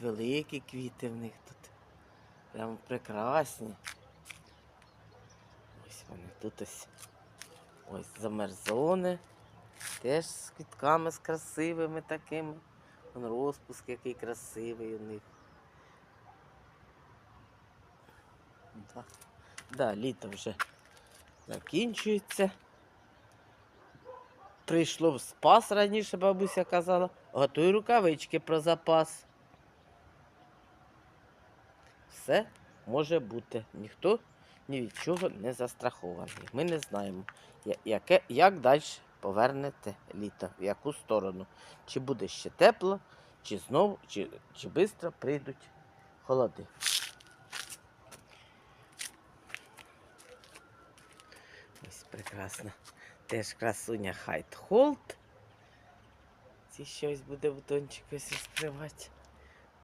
Навіть великі квіти в них тут. Прямо прекрасні. Ось вони тут ось. Ось замерзони. Теж з квітками з красивими такими. Вон розпуск який красивий у них. Да, да літо вже закінчується. Прийшло в спас раніше, бабуся казала. Готуй рукавички про запас. Все може бути. Ніхто ні від чого не застрахований. Ми не знаємо, яке, як далі повернете літо, в яку сторону. Чи буде ще тепло, чи знову, чи, чи швидко прийдуть холоди. Ось прекрасна. Теж красуня Хайт Холт. Ці щось буде бутончик ось розкривати.